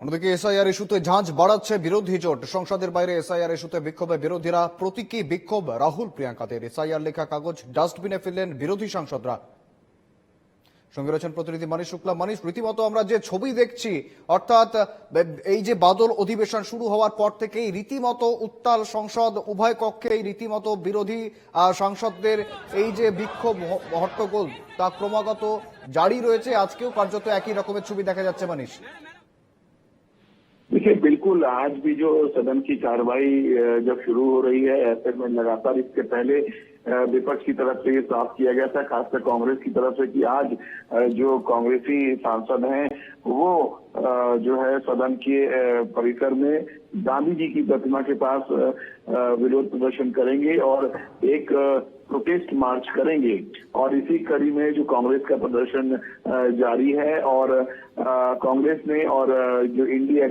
অন্যদিকে এসআইআর ইস্যুতে ঝাঁঝ বাড়াচ্ছে বিরোধী জোট। সংসদের বাইরে এসআইআর ইস্যুতে বিক্ষোভে বিরোধীরা। প্রতীকী বিক্ষোভ, রাহুল প্রিয়াঙ্কাদের। এসআইআর লেখা কাগজ ডাস্টবিনে ফেললেন বিরোধী সাংসদরা। সঙ্গে রয়েছেন প্রতিনিধি মানিশ শুক্লা। মানিশ, রীতিমতো আমরা যে ছবি দেখছি, অর্থাৎ এই যে বাদল অধিবেশন শুরু হওয়ার পর থেকেই রীতিমতো উত্তাল সংসদ, উভয় কক্ষেই রীতিমতো বিরোধী সাংসদদের এই যে বিক্ষোভ হট্টগোল, তা ক্রমাগত জারি রয়েছে। আজকেও কার্যত একই রকমের ছবি দেখা যাচ্ছে মানিশ। देखिए, बिल्कुल आज भी जो सदन की कार्रवाई जब शुरू हो रही है ऐसे में लगातार इसके पहले विपक्ष की तरफ़ से ये साफ़ किया गया था, खासकर कांग्रेस की तरफ़ से कि आज जो कांग्रेसी सांसद हैं, वो जो है सदन के परिसर में गांधी जी की प्रतिमा के पास विरोध प्रदर्शन करेंगे और एक प्रोटेस्ट मार्च करेंगे। और इसी कड़ी में जो कांग्रेस का प्रदर्शन जारी है और कांग्रेस ने और जो इंडिया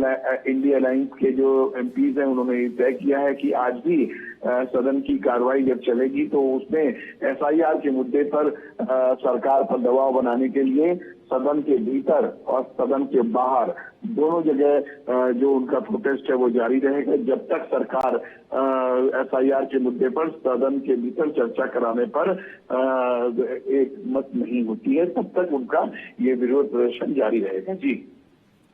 इंडिया अलायंस के जो एमपीज हैं, उन्होंने तय किया है कि आज भी सदन की कार्रवाई जब चलेगी तो उसमें एसआईआर के मुद्दे पर सरकार पर दबाव बनाने के लिए सदन के भीतर और सदन के बाहर दोनों जगह जो उनका प्रोटेस्ट है, वो जारी रहेगा। जब तक सरकार एसआईआर के मुद्दे पर सदन के भीतर चर्चा कराने पर एक मत नहीं होती है, तब तक उनका ये विरोध प्रदर्शन जारी रहेगा। जी।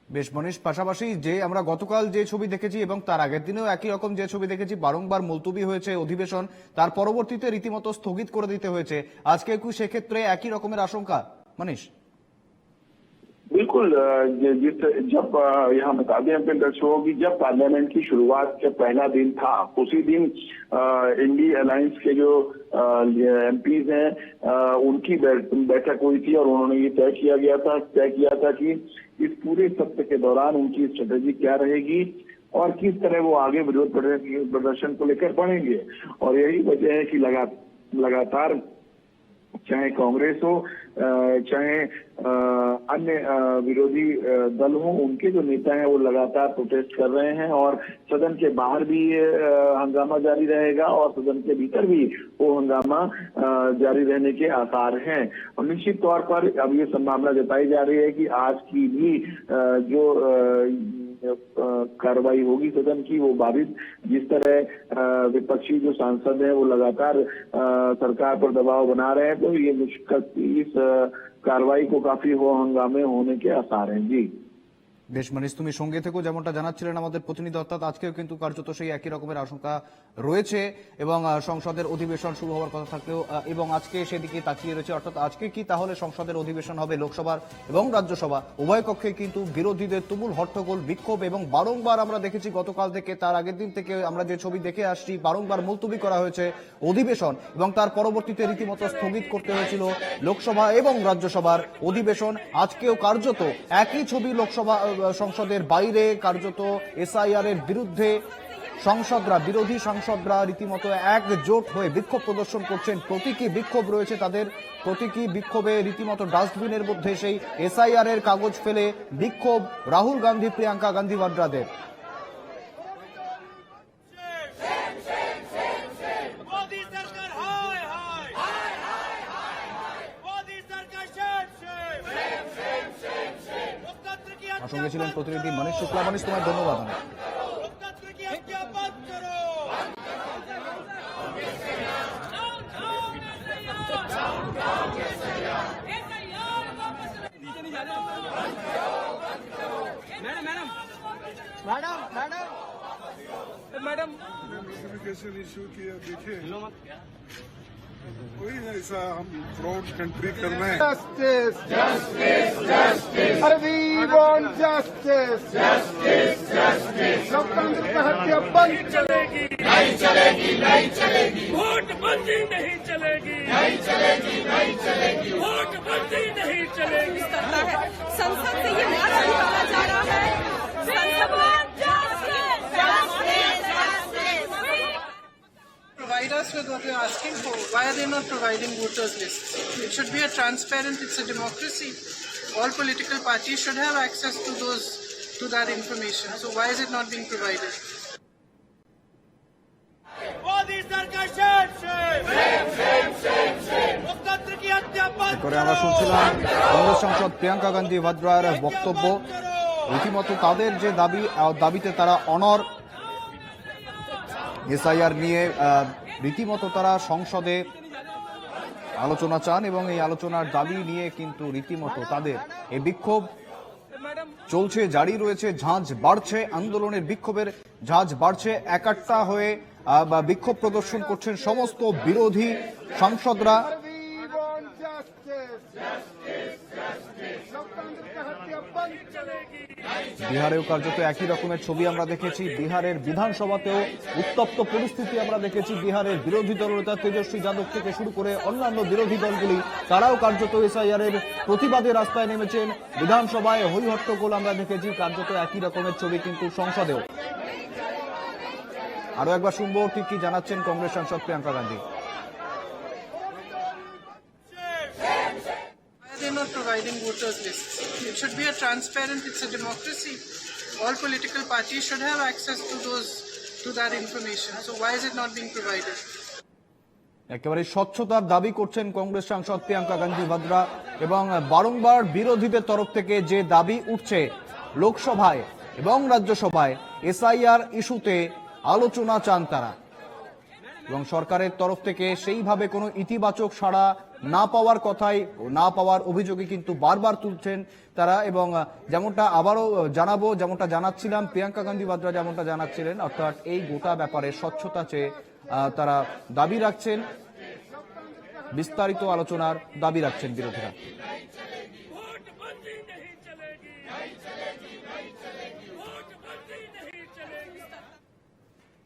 বেশ মনীষ, পাশাপাশি যে আমরা গতকাল যে ছবি দেখেছি এবং তার আগের দিনেও একই রকম যে ছবি দেখেছি, বারংবার মুলতুবি হয়েছে অধিবেশন, তার পরবর্তীতে রীতিমতো স্থগিত করে দিতে হয়েছে। আজকে কি সেক্ষেত্রে একই রকমের আশঙ্কা। মনীষ? बिल्कुल जिस जब यहाँ बता दें अपने दर्शकों की जब पार्लियामेंट की शुरुआत का पहला दिन था उसी दिन इंडी अलायंस के जो एमपीज हैं अ, उनकी बैठक हुई थी और उन्होंने ये तय किया गया था तय किया था कि इस पूरे सत्र के दौरान उनकी स्ट्रेटेजी क्या रहेगी और किस तरह वो आगे विरोध प्रदर्शन प्रदर्शन को लेकर बढ़ेंगे। और यही वजह है कि लगा लगातार चाहे कांग्रेस हो चाहे अन्य विरोधी दल हो, उनके जो नेता हैं, वो लगातार प्रोटेस्ट कर रहे हैं और सदन के बाहर भी ये हंगामा जारी रहेगा और सदन के भीतर भी वो हंगामा जारी रहने के आसार हैं। और निश्चित तौर पर अब ये संभावना जताई जा रही है कि आज की भी जो कार्रवाई होगी सदन की, वो बाधित। जिस तरह विपक्षी जो सांसद है, वो लगातार सरकार पर दबाव बना रहे हैं तो ये मुश्किल, इस कार्रवाई को काफ़ी हो हंगामे होने के आसार हैं। जी। বেশ মনীষ তুমি সঙ্গে থেকেও যেমনটা জানাচ্ছিলেন আমাদের প্রতিনিধি, অর্থাৎ আজকেও কিন্তু কার্যত সেই একই রকমের আশঙ্কা রয়েছে এবং সংসদের অধিবেশন শুরু হওয়ার কথা থাকলেও এবং আজকে সেদিকে তাকিয়ে রয়েছে, অর্থাৎ আজকে কি তাহলে সংসদের অধিবেশন হবে লোকসভার এবং রাজ্যসভা? উভয় কক্ষে কিন্তু বিরোধীদের তুমুল হট্টগোল, বিক্ষোভ এবং বারংবার আমরা দেখেছি গতকাল থেকে, তার আগের দিন থেকে আমরা যে ছবি দেখে আসছি, বারংবার মুলতুবি করা হয়েছে অধিবেশন এবং তার পরবর্তীতে রীতিমতো স্থগিত করতে হয়েছিল লোকসভা এবং রাজ্যসভার অধিবেশন। আজকেও কার্যত একই ছবি লোকসভা সংসদের বাইরে কার্যত এসআইআর এর বিরুদ্ধে সংসদরা, বিরোধী সংসদরা রীতিমতো একজোট হয়ে বিক্ষোভ প্রদর্শন করছেন। প্রতীকী বিক্ষোভ রয়েছে তাদের। প্রতীকী বিক্ষোভে রীতিমতো ডাস্টবিনের মধ্যে সেই এসআইআর এর কাগজ ফেলে বিক্ষোভ। রাহুল গান্ধী, প্রিয়াঙ্কা গান্ধী ভাড্রাদের সঙ্গে ছিলেন প্রতিনিধি মনীষ শুক্লা। মনীষ তোমার ধন্যবাদ madam madam. Madam madam madam issue কি দেখে? कोई ऐसा हम फ्रॉड कंट्री करना है। Justice, justice, justice. अरे we want justice, justice, justice. लोकतंत्र की हत्या बंद चलेगी। नहीं चलेगी नहीं चलेगी। वोट बंदी नहीं चलेगी। नहीं चलेगी नहीं चलेगी। वोट बंदी नहीं चलेगी। संसद से ये should what you're asking for. Why are they not providing voters lists? It should be a transparent, it's a democracy. All political parties should have access to those, to that information. So why is it not being provided? করে আমরা শুনছিলাম কংগ্রেস সাংসদ প্রিয়াঙ্কা গান্ধী ভাদ্রার বক্তব্য রীতিমতো তাদের যে দাবি দাবিতে তারা অনর এসআইআর নিয়ে রীতিমতো তারা সংসদে আলোচনা চান এবং এই আলোচনার দাবি নিয়ে কিন্তু রীতিমতো তাদের এই বিক্ষোভ চলছে, জারি রয়েছে, ঝাঁঝ বাড়ছে, আন্দোলনের বিক্ষোভের ঝাঁঝ বাড়ছে, একাট্টা হয়ে বা বিক্ষোভ প্রদর্শন করছেন সমস্ত বিরোধী সাংসদরা। বিহারেও কার্যত একই রকমের ছবি আমরা দেখেছি। বিহারের বিধানসভাতেও উত্তপ্ত পরিস্থিতি আমরা দেখেছি। বিহারের বিরোধী দলনেতা তেজস্বী যাদব থেকে শুরু করে অন্যান্য বিরোধী দলগুলি, তারাও কার্যত এসআইআর এর প্রতিবাদে রাস্তায় নেমেছেন। বিধানসভায় হই হট্টগোল আমরা দেখেছি, কার্যত একই রকমের ছবি কিন্তু সংসদেও। আরও একবার শুনব ঠিক কি জানাচ্ছেন কংগ্রেস সাংসদ Priyanka Gandhi Why are they not providing voters lists? It should be a transparent, it's a democracy. All political parties should have access to those, to that information. So why is it not being provided? একেবারে স্বচ্ছতার দাবি করছেন কংগ্রেস সাংসদ প্রিয়াঙ্কা গান্ধী ভাদ্রা এবং বারংবার বিরোধীদের তরফ থেকে যে দাবি উঠছে লোকসভায় এবং রাজ্যসভায় এসআইআর ইস্যুতে আলোচনা চান তারা এবং সরকারের তরফ থেকে সেইভাবে কোনো ইতিবাচক সাড়া না পাওয়ার কথাই না পাওয়ার অভিযোগে কিন্তু বারবার তুলছেন তারা এবং যেমনটা আবারও জানাব, যেমনটা জানাচ্ছিলাম, প্রিয়াঙ্কা গান্ধী বাদ্রা যেমনটা জানাচ্ছিলেন, অর্থাৎ এই গোটা ব্যাপারে স্বচ্ছতা চেয়ে তারা দাবি রাখছেন। বিস্তারিত আলোচনার দাবি রাখছেন বিরোধীরা।